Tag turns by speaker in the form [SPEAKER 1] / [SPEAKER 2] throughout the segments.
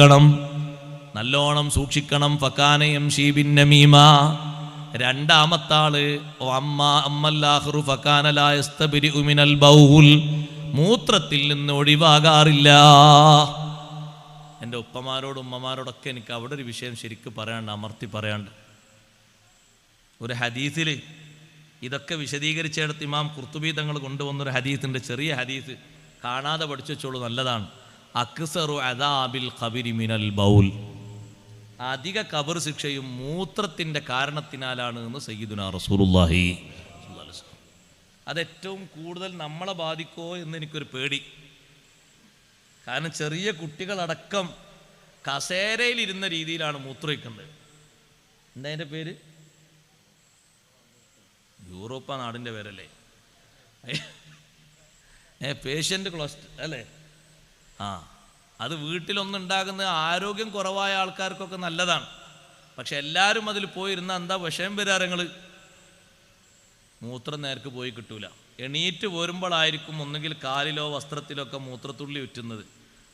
[SPEAKER 1] സൂക്ഷിക്കണം. നല്ലോണം സൂക്ഷിക്കണം. ഫക്കാനയം ഷീബിന്നമീമ നമീമ രണ്ടാമത്താൾ അമ്മ അമ്മല്ലാഹ്റു ഫക്കാനലായസ്തബിരി ഉമിനൽ ബൗൽ. മൂത്രത്തിൽ നിന്ന് ഒഴിവാകാറില്ല. എന്റെ ഉപ്പമാരോടും ഉമ്മമാരോടൊക്കെ എനിക്ക് അവിടെ ഒരു വിഷയം ശരിക്ക് പറയാണ്ട് അമർത്തി പറയാണ്ട് ഒരു ഹദീസിൽ ഇതൊക്കെ വിശദീകരിച്ചെടുത്ത് ഇമാം കുർത്തുബി തങ്ങൾ കൊണ്ടുവന്നൊരു ഹദീസിന്റെ ചെറിയ ഹദീസ് കാണാതെ പഠിച്ചു വെച്ചോളൂ നല്ലതാണ്. അക്സറു അദാബിൽ ഖബിരി മിനൽ ബൗൽ. അധിക കബർ ശിക്ഷയും മൂത്രത്തിന്റെ കാരണത്തിനാലാണ് എന്ന് സയ്യിദുന റസൂലുള്ളാഹി അതേറ്റവും കൂടുതൽ നമ്മളെ ബാധിക്കോ എന്ന് എനിക്കൊരു പേടി. കാരണം ചെറിയ കുട്ടികളടക്കം കസേരയിലിരുന്ന രീതിയിലാണ് മൂത്രയിക്കുന്നത് എന്താ അതിന്റെ പേര്? യൂറോപ്പ നാടിന്റെ പേരല്ലേ? ഏ പേഷ്യന്റ് ക്ലോസ്റ്റ് അല്ലേ? ആ അത് വീട്ടിലൊന്നുണ്ടാകുന്ന ആരോഗ്യം കുറവായ ആൾക്കാർക്കൊക്കെ നല്ലതാണ്. പക്ഷെ എല്ലാവരും അതിൽ പോയിരുന്ന എന്താ വിഷയം വരാറങ്ങൾ മൂത്രം നേർക്ക് പോയി കിട്ടൂല. എണീറ്റ് പോരുമ്പോഴായിരിക്കും ഒന്നുകിൽ കാലിലോ വസ്ത്രത്തിലോ ഒക്കെ മൂത്രത്തുള്ളി ഉറ്റുന്നത്.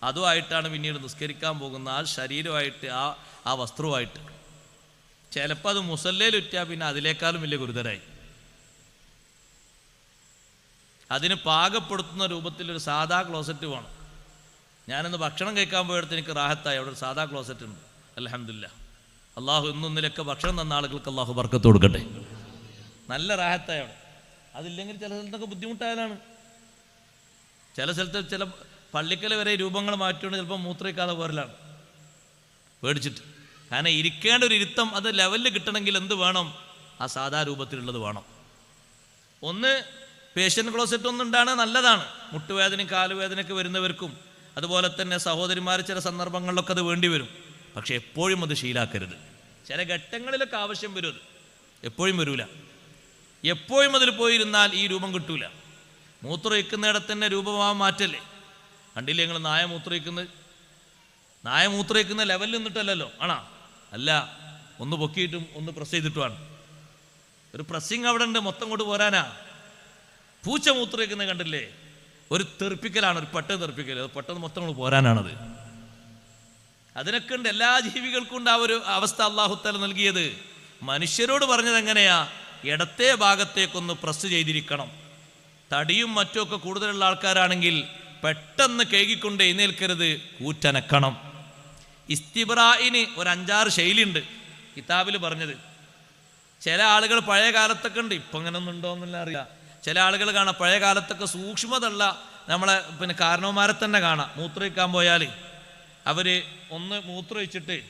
[SPEAKER 1] അതുമായിട്ടാണ് പിന്നീട് നിസ്കരിക്കാൻ പോകുന്നത് ആ ശരീരമായിട്ട് ആ ആ വസ്ത്രവുമായിട്ട് ചിലപ്പോൾ അത് മുസല്ലയിൽ ഉറ്റാ പിന്നെ അതിനേക്കാളും വലിയ ഗുരുതരായി. അതിന് പാകപ്പെടുത്തുന്ന രൂപത്തിൽ ഒരു സാധാ ക്ലോസറ്റ് വേണം. ഞാനിന്ന് ഭക്ഷണം കഴിക്കാൻ പോയടുത്ത് എനിക്ക് റാഹത്തായി. അവിടെ ഒരു സാധാ ക്ലോസറ്റ് ഉണ്ട്. അലഹമില്ല അള്ളാഹു ഇന്നൊന്നിലൊക്കെ ഭക്ഷണം തന്ന ആളുകൾക്ക് അള്ളാഹു വർക്കത്ത് കൊടുക്കട്ടെ. നല്ല റാഹത്തായി അതില്ലെങ്കിൽ ചില സ്ഥലത്തൊക്കെ ബുദ്ധിമുട്ടായതാണ്. ചില സ്ഥലത്ത് ചില പള്ളിക്കല വരെ രൂപങ്ങൾ മാറ്റിക്കൊണ്ട് ചിലപ്പോൾ മൂത്രയ്ക്കാതെ പോരലാണ്. പേടിച്ചിട്ട്. കാരണം ഇരിക്കേണ്ട ഒരു ഇരുത്തം അത് ലെവലിൽ കിട്ടണമെങ്കിൽ എന്ത് വേണം? ആ സാധാ രൂപത്തിലുള്ളത് വേണം. ഒന്ന് പേഷ്യന്റ് ക്ലോസറ്റ് ഒന്നുണ്ടാണ് നല്ലതാണ്. മുട്ടുവേദനയും കാലുവേദനയൊക്കെ വരുന്നവർക്കും അതുപോലെ തന്നെ സഹോദരിമാർ ചില സന്ദർഭങ്ങളിലൊക്കെ അത് വേണ്ടി വരും. പക്ഷേ എപ്പോഴും അത് ശീലാക്കരുത്. ചില ഘട്ടങ്ങളിലൊക്കെ ആവശ്യം വരും അത്. എപ്പോഴും വരൂല. എപ്പോഴും അതിൽ പോയിരുന്നാൽ ഈ രൂപം കിട്ടൂല. മൂത്രമൊഴിക്കുന്നിടത്ത് തന്നെ രൂപമാവാൻ മാറ്റല്ലേ? കണ്ടില്ലേ നിങ്ങൾ നായ മൂത്രയിക്കുന്നത് നായ മൂത്രയിക്കുന്ന ലെവലിൽ നിന്നിട്ടല്ലല്ലോ? ആണോ? അല്ല ഒന്ന് പൊക്കിയിട്ടും ഒന്ന് പ്രസ് ചെയ്തിട്ടുമാണ്. ഒരു പ്രസ്സിങ് അവിടെ ഉണ്ട് മൊത്തം കൊണ്ട് പോരാനാ. പൂച്ച മൂത്രയിക്കുന്നത് കണ്ടില്ലേ? ഒരു തെറിപ്പിക്കലാണ് ഒരു പെട്ടെന്ന് തെറിപ്പിക്കൽ അത് പെട്ടെന്ന് മൊത്തം നമ്മൾ പോരാനാണത്. അതിനൊക്കെ ഉണ്ട് എല്ലാ ജീവികൾക്കും ഉണ്ട് ആ ഒരു അവസ്ഥ അള്ളാഹുത്തല നൽകിയത്. മനുഷ്യരോട് പറഞ്ഞത് എങ്ങനെയാ? ഇടത്തെ ഭാഗത്തേക്കൊന്ന് പ്രസ് ചെയ്തിരിക്കണം. തടിയും മറ്റുമൊക്കെ കൂടുതലുള്ള ആൾക്കാരാണെങ്കിൽ പെട്ടെന്ന് കേകിക്കൊണ്ട് എഴുന്നേൽക്കരുത് കൂറ്റനക്കണം. ഇസ്തിബ്രായിന് ഒരു അഞ്ചാറ് ശൈലിയുണ്ട് കിതാബിൽ പറഞ്ഞത്. ചില ആളുകൾ പഴയ കാലത്തൊക്കെ ഉണ്ട് ഇപ്പം അങ്ങനെ ഒന്നുണ്ടോ എന്നല്ല അറിയില്ല. ചില ആളുകൾ കാണാം പഴയ കാലത്തൊക്കെ സൂക്ഷ്മതയുള്ള നമ്മളെ പിന്നെ കാരണവന്മാരെ തന്നെ കാണാം. മൂത്രയിക്കാൻ പോയാൽ അവർ ഒന്ന് മൂത്രമൊഴിച്ചിട്ട്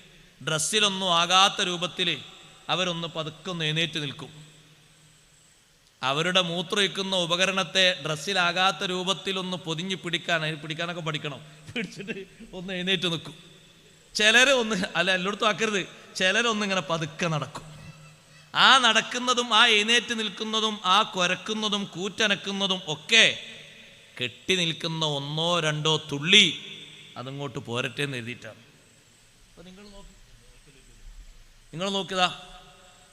[SPEAKER 1] ഡ്രസ്സിലൊന്നും ആകാത്ത രൂപത്തിൽ അവരൊന്ന് പതുക്കെ ഒന്ന് എഴുന്നേറ്റ് നിൽക്കും. അവരുടെ മൂത്രമൊഴിക്കുന്ന ഉപകരണത്തെ ഡ്രസ്സിലാകാത്ത രൂപത്തിൽ ഒന്ന് പൊതിഞ്ഞ് പിടിക്കാൻ പിടിക്കാനൊക്കെ പഠിക്കണം. പിടിച്ചിട്ട് ഒന്ന് എഴുന്നേറ്റ് നിൽക്കും. ചിലർ ഒന്ന് അല്ല എല്ലായിടത്തും ആക്കരുത്. ചിലരൊന്നിങ്ങനെ പതുക്കെ നടക്കും. ആ നടക്കുന്നതും ആ എഴുന്നേറ്റ് നിൽക്കുന്നതും ആ കുരക്കുന്നതും കൂറ്റനക്കുന്നതും ഒക്കെ കെട്ടി നിൽക്കുന്ന ഒന്നോ രണ്ടോ തുള്ളി അതിങ്ങോട്ട് പോരട്ടെ എന്ന് എഴുതിയിട്ടാണ്. നിങ്ങൾ നോക്കി. നിങ്ങൾ നോക്കിയതാ.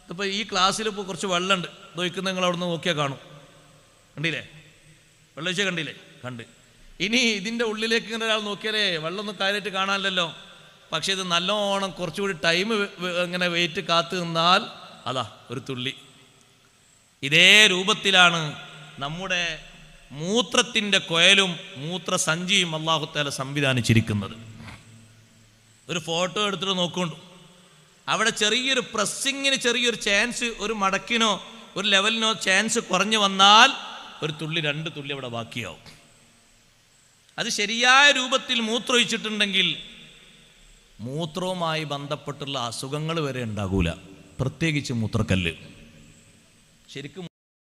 [SPEAKER 1] ഇതിപ്പോൾ ഈ ക്ലാസ്സിൽ ഇപ്പോൾ കുറച്ച് വെള്ളമുണ്ട്. നോക്കുന്ന നിങ്ങൾ അവിടെ നിന്ന് നോക്കിയാൽ കാണും. കണ്ടില്ലേ? വെള്ളമൊഴിച്ച കണ്ടില്ലേ? കണ്ട്. ഇനി ഇതിന്റെ ഉള്ളിലേക്ക് ഇങ്ങനെ ഒരാൾ നോക്കിയാലേ വെള്ളമൊന്നും കാര്യമായിട്ട് കാണാനില്ലല്ലോ. പക്ഷേ ഇത് നല്ലോണം കുറച്ചുകൂടി ടൈം ഇങ്ങനെ വെയിറ്റ് കാത്തു നിന്നാൽ അതാ ഒരു തുള്ളി. ഇതേ രൂപത്തിലാണ് നമ്മുടെ മൂത്രത്തിന്റെ കൊയലും മൂത്രസഞ്ചിയും അള്ളാഹുത്താല സംവിധാനിച്ചിരിക്കുന്നത്. ഒരു ഫോട്ടോ എടുത്തിട്ട് നോക്കൊണ്ടു അവിടെ ചെറിയൊരു പ്രസ്സിങ്ങിന് ചെറിയൊരു ചാൻസ് ഒരു മടക്കിനോ ഒരു ലെവലിനോ ചാൻസ് കുറഞ്ഞു വന്നാൽ ഒരു തുള്ളി രണ്ട് തുള്ളി അവിടെ ബാക്കിയാവും. അത് ശരിയായ രൂപത്തിൽ മൂത്രമൊഴിച്ചിട്ടുണ്ടെങ്കിൽ മൂത്രവുമായി ബന്ധപ്പെട്ടുള്ള അസുഖങ്ങൾ വരെ ഉണ്ടാകൂല. പ്രത്യേകിച്ച് മൂത്രക്കല്ല്. ശരിക്കും